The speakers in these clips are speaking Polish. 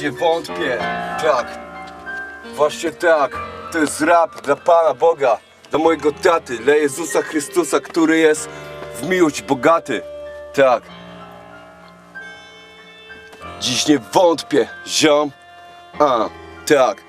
dziś nie wątpię. Tak, właśnie tak. To jest rap dla Pana Boga, dla mojego taty, dla Jezusa Chrystusa, który jest w miłość bogaty. Tak. Dziś nie wątpię, ziom. A, tak.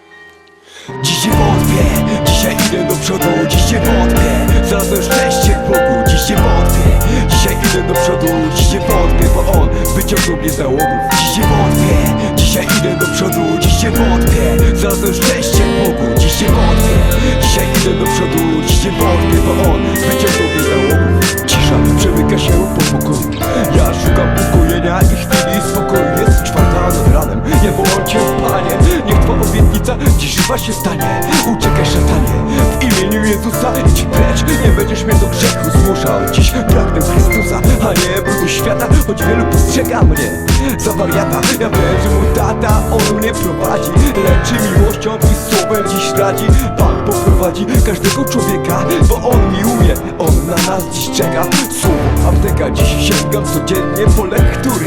Dziś nie wątpię, dzisiaj idę do przodu Dziś nie wątpię, znalazłem szczęście w Bogu Dziś nie wątpię, dzisiaj idę do przodu Dziś nie wątpię, bo On wyciągnął mnie z nałogów Dziś nie wątpię, dzisiaj idę do przodu Dziś nie wątpię, znalazłem szczęście Bogu Dziś nie wątpię, dzisiaj idę do przodu Dziś nie wątpię, bo On wyciągnął mnie z nałogów Cisza przemyka się po pokoju. Ja szukam ukojenia i chwili spokoju. Jest czwarta nad ranem, nie bądź Panie. Niech Twa obietnica dziś żywa się stanie. Uciekaj szatanie, w imieniu Jezusa idź precz. Nie będziesz mnie do grzechu zmuszał. Dziś pragnę Chrystusa, a nie świata Choć wielu postrzega mnie. Za wariata Ja wiem, że mój tata, on mnie prowadzi. Leczy miłością i słowem dziś radzi. Pan poprowadzi każdego człowieka Bo on miłuje, on na nas dziś czeka. Słowo apteka, dziś sięgam codziennie po lektury.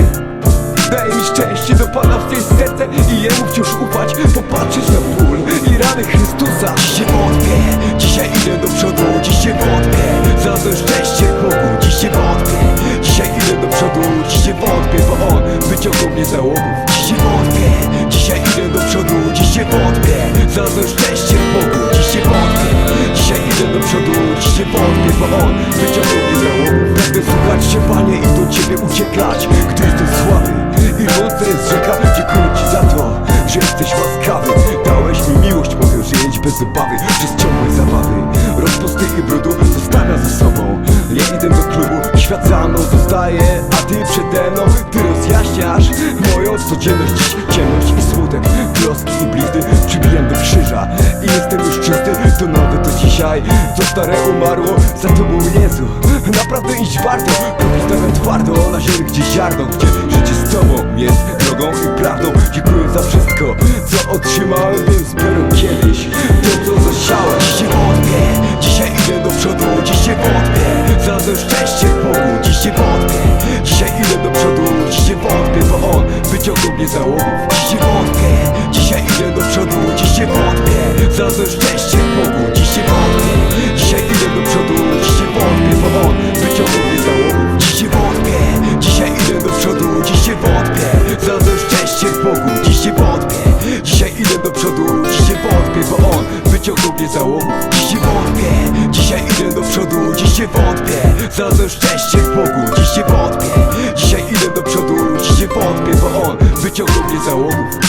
Daj mi szczęście do Pana w tej serce I Jemu wciąż ufać. Popatrzeć na ból i rany Chrystusa. Dziś nie wątpię, dzisiaj idę do przodu. Dziś nie wątpię, znalazłem szczęście w Bogu. Dziś nie wątpię, dzisiaj idę do przodu nie wątpię, bo On wyciągnął mnie z załogów Dziś nie wątpię, dzisiaj idę do przodu nie wątpię, znalazłem szczęście w Bogu. Nie wątpię, dzisiaj idę do przodu nie wątpię, bo On wyciągnął mnie z załogów Pragnę słuchać Cię Panie i do Ciebie uciekać. Gdy jesteś słaby i mocna Moją codzienność, dziś ciemność i smutek Troski i blizny przybijam do krzyża. I jestem już czysty, to nowe to dzisiaj. Co stare umarło, za Tobą Jezu. Naprawdę iść warto, robić stawiam twardo. Na ziemi gdzie ziarno, gdzie życie z znalazłem szczęście Bogu Dziś nie wątpię, dzisiaj idę do przodu Dziś nie wątpię, bo On wyciągnął mnie z załogów Dziś nie wątpię, dzisiaj idę do przodu Dziś nie wątpię, znalazłem szczęście w Bogu Dziś nie wątpię, dzisiaj idę do przodu Dziś nie wątpię, bo On wyciągnął mnie z załogów Dziś nie wątpię, dzisiaj idę do przodu Dziś nie wątpię, znalazłem szczęście w Bogu Dziś nie wątpię, dzisiaj idę do przodu Dziś nie wątpię, bo On wyciągnął mnie z załogów